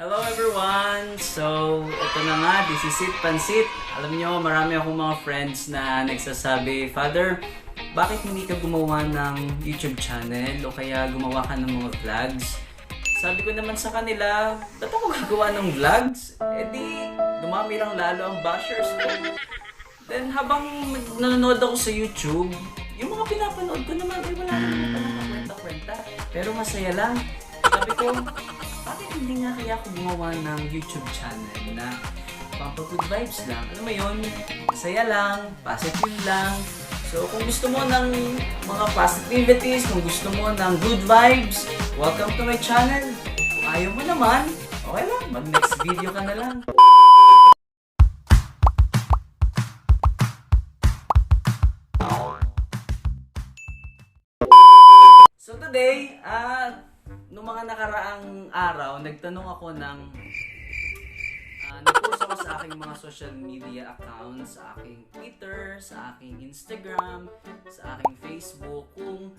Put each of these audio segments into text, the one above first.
Hello everyone! So, ito na nga, this is it, Pansit. Alam nyo, marami akong mga friends na nagsasabi, Father, bakit hindi ka gumawa ng YouTube channel o kaya gumawa ka ng mga vlogs? Sabi ko naman sa kanila, ba't ako gagawa ng vlogs? Eh di, dumami lang lalo ang bashers ko. Then habang nanonood ako sa YouTube, yung mga pinapanood ko naman, eh wala naman palang kakwenta-kwenta. Pero masaya lang. Sabi ko, hindi nga kaya ako gumawa ng YouTube channel na pampa good vibes lang? Alam mo yun, masaya lang, positive lang. So kung gusto mo ng mga positivities, kung gusto mo ng good vibes, welcome to my channel. Kung ayaw mo naman, okay lang, mag next video ka na lang. So today, ah, nung mga nakaraang araw, nagtanong ako ng ah, nag-post ako sa aking mga social media accounts, sa aking Twitter, sa aking Instagram, sa aking Facebook, kung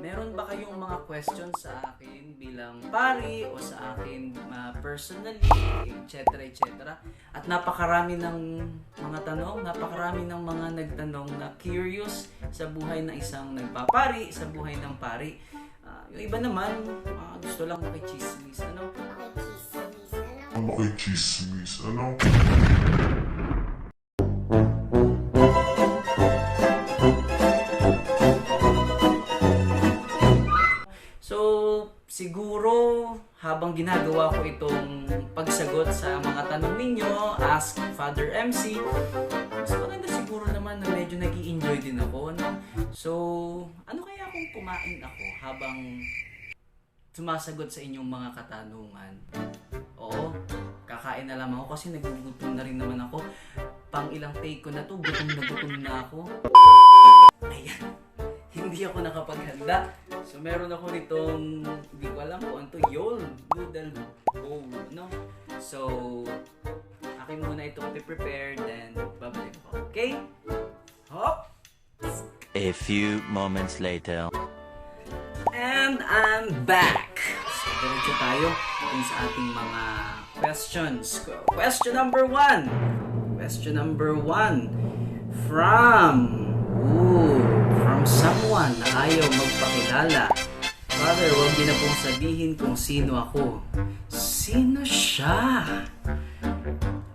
meron ba kayong mga questions sa akin bilang pari o sa akin ah, personally, etc. etc. At napakarami ng mga tanong, napakarami ng mga nagtanong na curious sa buhay ng isang nagpapari, sa buhay ng pari. Ah, yung iba naman, ah, gusto lang makichismis. Ano? Ano kay chismis? Ano? So, siguro habang ginagawa ko itong pagsagot sa mga tanong ninyo, Ask Father MC, mas maganda siguro naman na medyo nag enjoy din ako? So, ano kaya kung kumain ako habang sumasagot sa inyong mga katanungan? Oo, kakain na lamang ako kasi nagugutom na rin naman ako. Pang ilang take ko na to, gutom na gutom na ako. Ayan hindi ako nakapaghanda. So, meron ako nitong, hindi ko alam kung ano to, Yol Noodle Bowl, no? So, akin muna ito prepare then babalik ako. Okay? Hop! A few moments later. And I'm back! So, diretso tayo dun sa ating mga questions. Question number one. Question number one. From, ooh, from someone na ayaw magpakilala. Father, huwag niyo na pong sabihin kung sino ako. Sino siya?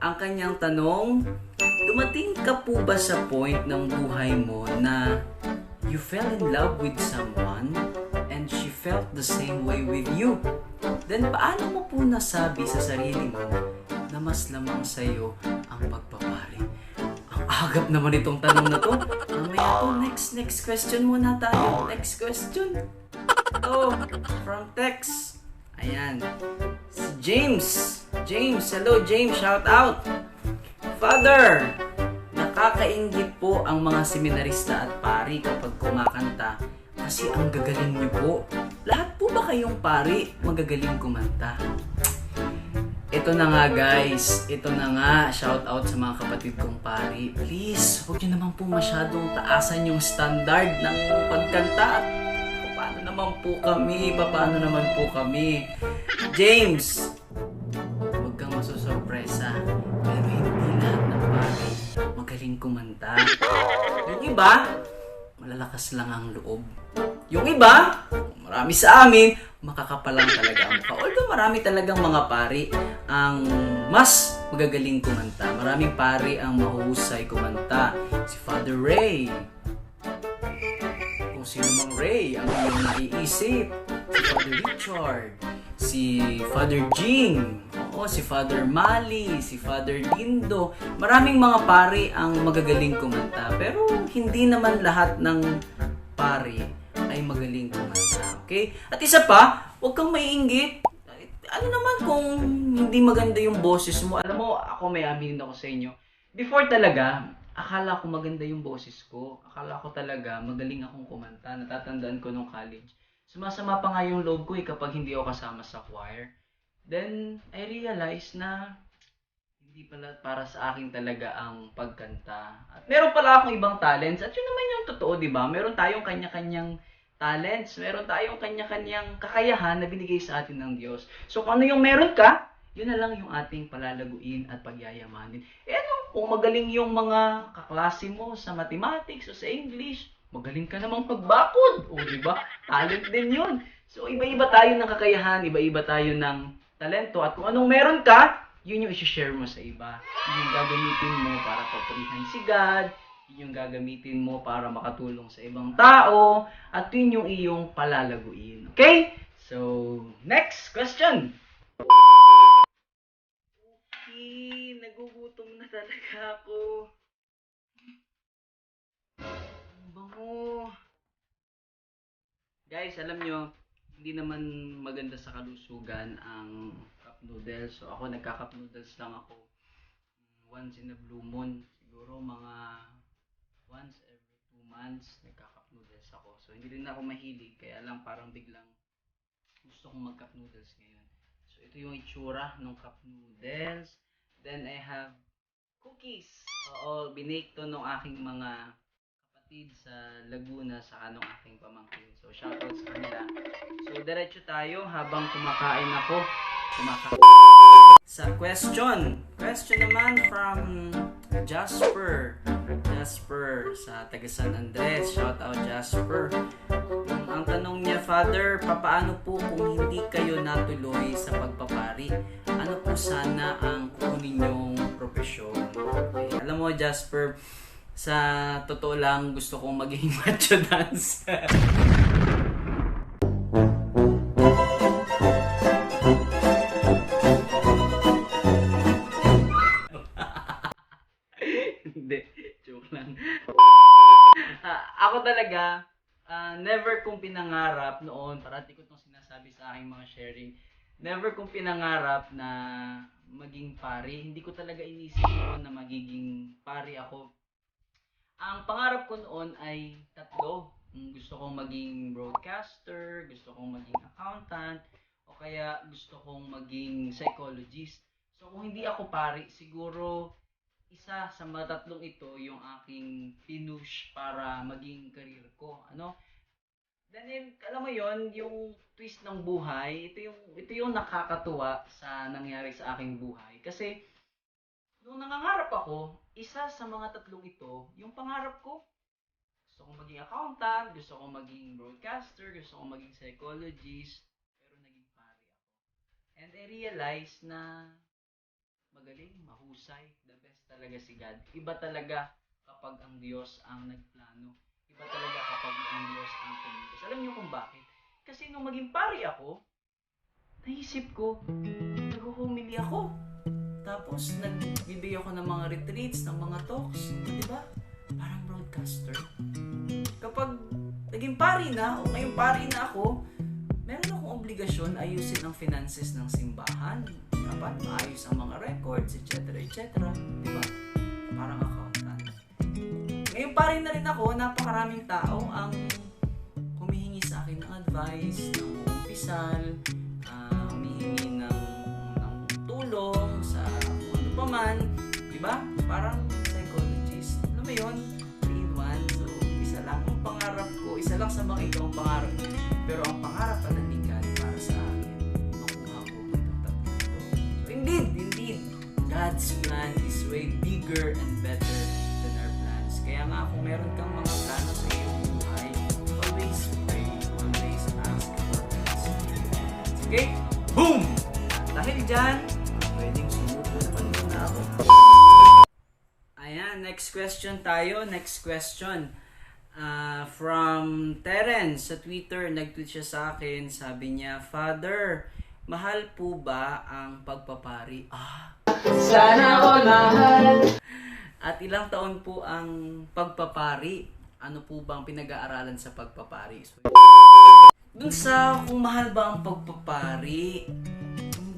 Ang kanyang tanong, dumating ka po ba sa point ng buhay mo na you fell in love with someone and she felt the same way with you? Then paano mo po nasabi sa sarili mo na mas lamang sa'yo ang pagpapari? Ang agap naman itong tanong na to. Mamaya to, next, next question muna tayo. Next question. Ito, from text. Ayan. Si James. James, hello James, shout out. Father, nakakaingit po ang mga seminarista at pari kapag kumakanta kasi ang gagaling niyo po. Lahat po ba kayong pari magagaling kumanta? Ito na nga guys, ito na nga, shout out sa mga kapatid kong pari. Please, huwag niyo naman po masyadong taasan yung standard ng pagkanta at paano naman po kami, paano naman po kami. James, iba, malalakas lang ang loob. Yung iba, marami sa amin, makakapalang talaga ang mukha. Although marami talagang mga pari ang mas magagaling kumanta. Maraming pari ang mahusay kumanta. Si Father Ray. Kung sino mang Ray ang iyong naiisip. Si Father Richard. Si Father Jing. Oo, si Father Mali, si Father Dindo. Maraming mga pari ang magagaling kumanta. Pero hindi naman lahat ng pari ay magaling kumanta. Okay? At isa pa, huwag kang maiinggit. Ano naman kung hindi maganda yung boses mo? Alam mo, ako may aminin ako sa inyo. Before talaga, akala ko maganda yung boses ko. Akala ko talaga magaling akong kumanta. Natatandaan ko nung college. Sumasama pa nga yung loob ko eh kapag hindi ako kasama sa choir. Then, I realized na hindi pala para sa akin talaga ang pagkanta. At meron pala akong ibang talents. At yun naman yung totoo, di ba? Meron tayong kanya-kanyang talents. Meron tayong kanya-kanyang kakayahan na binigay sa atin ng Diyos. So kung ano yung meron ka, yun na lang yung ating palalaguin at pagyayamanin. Eh ano, kung magaling yung mga kaklase mo sa mathematics o sa English, magaling ka namang magbakod. O, di ba? Talent din yun. So, iba-iba tayo ng kakayahan, iba-iba tayo ng talento. At kung anong meron ka, yun yung isi-share mo sa iba. Yun yung gagamitin mo para papurihan si God. Yun yung gagamitin mo para makatulong sa ibang tao. At yun yung iyong palalaguin. Okay? So, next question. Okay, nagugutom na talaga ako. Ang bango. Guys, alam nyo, hindi naman maganda sa kalusugan ang cup noodles. So ako nagka-cup noodles lang ako once in a blue moon. Siguro mga once every two months nagka-cup noodles ako. So hindi rin ako mahilig, kaya lang parang biglang gusto kong mag-cup noodles ngayon. So ito yung itsura ng cup noodles. Then I have cookies. Oo, binake to ng aking mga kapatid sa Laguna sa kanong aking pamangkin. So, shoutouts sa kanila. So, diretso tayo habang kumakain ako. Kumakain. Sa question. Question naman from Jasper. Jasper sa taga San Andres. Shoutout Jasper. Um, ang tanong niya, Father, papaano po kung hindi kayo natuloy sa pagpapari? Ano po sana ang kunin niyong profesyon? Okay. Alam mo, Jasper, sa totoo lang, gusto kong maging macho dancer. Hindi, joke lang. Ah, ako talaga, ah, never kong pinangarap noon, parati ko itong sinasabi sa aking mga sharing, never kong pinangarap na maging pari. Hindi ko talaga inisip noon na magiging pari ako. Ang pangarap ko noon ay tatlo. Gusto kong maging broadcaster, gusto kong maging accountant, o kaya gusto kong maging psychologist. So kung hindi ako pari, siguro isa sa mga tatlong ito yung aking pinush para maging career ko. Ano? Yun, alam mo yon yung twist ng buhay, ito yung, ito yung nakakatuwa sa nangyari sa aking buhay. Kasi, nung nangangarap ako, isa sa mga tatlong ito, yung pangarap ko, gusto kong maging accountant, gusto kong maging broadcaster, gusto kong maging psychologist, pero naging pare ako. And I realized na magaling, mahusay, the best talaga si God. Iba talaga kapag ang Diyos ang nagplano. Iba talaga kapag ang Diyos ang kumilos. Alam niyo kung bakit? Kasi nung maging pari ako, naisip ko, naghuhumili ako. Tapos, nagbibigay ako ng mga retreats, ng mga talks. Di ba? Parang broadcaster. Kapag naging pari na, o ngayong pari na ako, meron akong obligasyon ayusin ang finances ng simbahan. Dapat maayos ang mga records, etc. etc. Di ba? Parang accountant. Ngayon pa rin na rin ako, napakaraming tao ang humihingi sa akin ng advice, ng umpisal, ano pa man. Di ba? Parang psychologist. Alam mo yun? 3 in 1. So, isa lang ang pangarap ko. Isa lang sa mga ito ang pangarap. Pero ang pangarap pala ni God para sa akin, makuha ko itong tatlo ito. So, indeed, indeed, God's plan is way bigger and better than our plans. Kaya nga, kung meron kang mga plano sa iyong buhay, always pray, always ask for God's guidance. Okay? Boom! Dahil dyan, Ayan, next question tayo. Next question. Ah, from Terence sa Twitter, nag-tweet siya sa akin. Sabi niya, Father, mahal po ba ang pagpapari? Ah, Sana all mahal. at ilang taon po ang pagpapari? Ano po bang pinag-aaralan sa pagpapari? So, dun sa kung mahal ba ang pagpapari,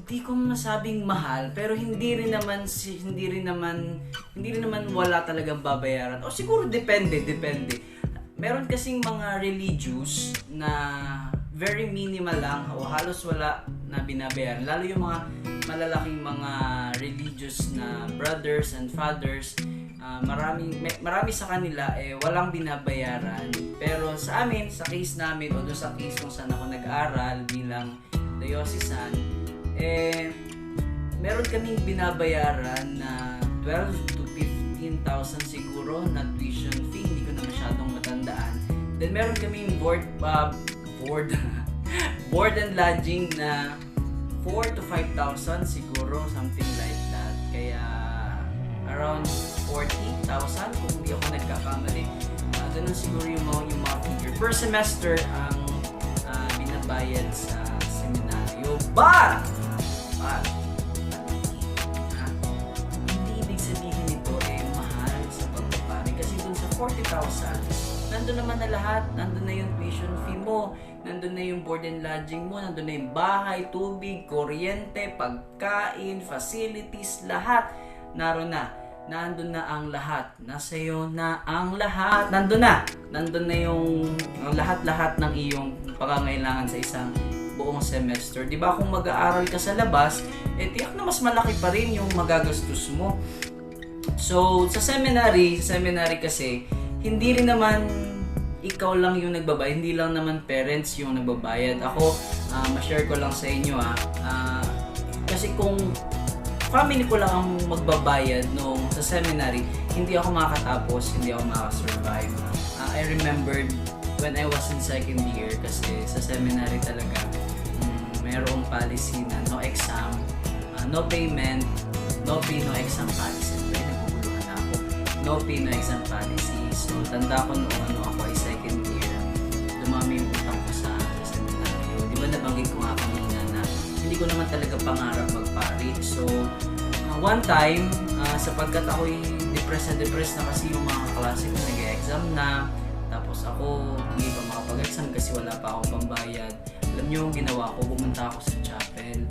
hindi ko masabing mahal, pero hindi rin naman si hindi rin naman hindi rin naman wala talagang babayaran. O siguro depende, depende. Meron kasing mga religious na very minimal lang o halos wala na binabayaran. Lalo yung mga malalaking mga religious na brothers and fathers, ah, maraming marami sa kanila eh walang binabayaran. Pero sa amin, sa case namin o doon sa case kung saan ako nag-aral bilang diocesan, eh meron kaming binabayaran na 12 to 15,000 siguro na tuition fee. Hindi ko na masyadong matandaan. Then meron kaming board, uh, board, board and lodging na 4 to 5,000 siguro, something like that. Kaya around 40,000 kung hindi ako nagkakamali. Uh, ganun siguro yung mga, yung mga figure. Per semester ang ah, binabayad sa seminaryo. But, ha? hindi ibig sabihin nito eh mahal sa pagpapari. Kasi dun sa 40,000, nandun naman na lahat. Nandun na yung tuition fee mo, nandun na yung board and lodging mo, nandun na yung bahay, tubig, kuryente, pagkain, facilities, lahat. Naroon na. Nandun na ang lahat. Nasa iyo na ang lahat. Nandun na. Nandun na yung lahat-lahat ng iyong pangangailangan sa isang buong semester. 'Di ba kung mag-aaral ka sa labas, eh tiyak na mas malaki pa rin yung magagastos mo. So, sa seminary, sa seminary kasi, hindi rin naman ikaw lang yung nagbabayad, hindi lang naman parents yung nagbabayad. Ako, ah, ma-share ko lang sa inyo ah, ah, kasi kung family ko lang ang magbabayad nung sa seminary, hindi ako makakatapos, hindi ako makakasurvive. Ah, I remembered when I was in second year kasi sa seminary talaga mayroong policy na no exam, ah, no payment, no pay, no exam policy. Ay, naguguluhan na ako. No pay, no exam policy. So, tanda ko noong ano ako ay second year, dumami yung utang ko sa, seminaryo. Di ba nabanggit ko nga kanina na hindi ko naman talaga pangarap magpari. So, uh, one time, uh, sapagkat ako'y depressed na depressed na kasi yung mga klase ko nag-exam na, tapos ako hindi pa makapag-exam kasi wala pa akong pambayad. Alam niyo yung ginawa ko, pumunta ako sa chapel,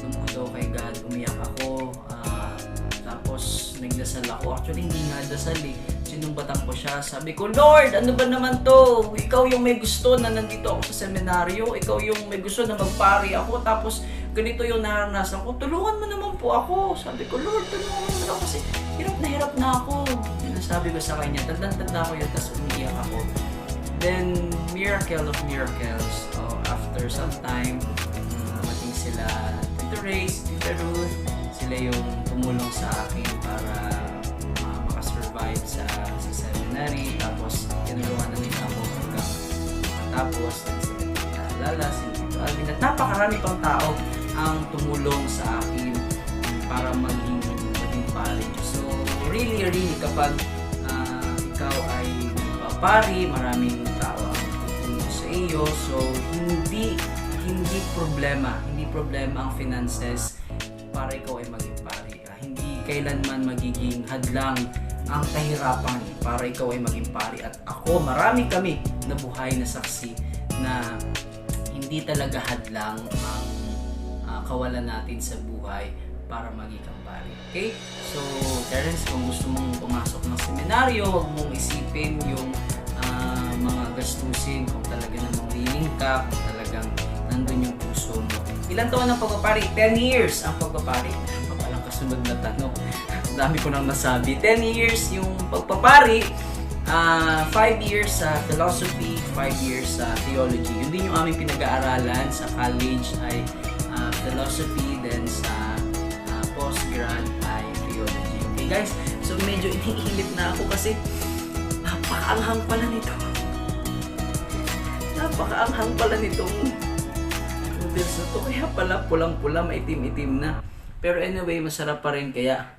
lumuhod ako kay God, umiyak ako, ah, tapos nagdasal ako. Actually, hindi nga dasal eh. Sinumbatan ko siya. Sabi ko, Lord, ano ba naman to? Ikaw yung may gusto na nandito ako sa seminaryo. Ikaw yung may gusto na magpari ako. Tapos, ganito yung naranasan ko. Tulungan mo naman po ako. Sabi ko, Lord, tulungan mo naman ako kasi hirap na hirap na ako. Yun ang sabi ko sa kanya. Tandang-tanda ko yun. Tapos umiiyak ako. Then, miracle of miracles. Oh, after some time, dumating sila Tito Reyes, Tito Ruth. Sila yung tumulong sa akin para uh, makasurvive sa, sa seminary. Tapos, tinulungan na nila ako hanggang matapos. Sila Tita Lala, si Tito Alvin. At napakarami pang tao ang tumulong sa akin para maging, maging pari. So, really, really, kapag papari, maraming tao ang tutulong sa iyo. So, hindi hindi problema, hindi problema ang finances para ikaw ay maging pari. Ah, hindi kailanman magiging hadlang ang kahirapan para ikaw ay maging pari. At ako, marami kami na buhay na saksi na hindi talaga hadlang ang ah, kawalan natin sa buhay para maging pari. Okay? So, Terence, kung gusto mong pumasok ng seminaryo, huwag mong isipin yung ah, mga gastusin kung talaga namang willing ka, kung talagang nandun yung puso mo. Ilan taon ang pagpapari? 10 years ang pagpapari. Ano pa palang kasunod na tanong? Dami ko nang nasabi. 10 years yung pagpapari. 5 years sa philosophy, 5 years sa theology. Yun din yung aming pinag-aaralan sa college ay ah, philosophy, then sa ah, postgrad ay theology. Okay guys, so medyo iniinip na ako kasi napakaanghang pala nito. Napakaanghang pala nitong noodles na to. Kaya pala pulang-pula, maitim-itim na. Pero anyway, masarap pa rin kaya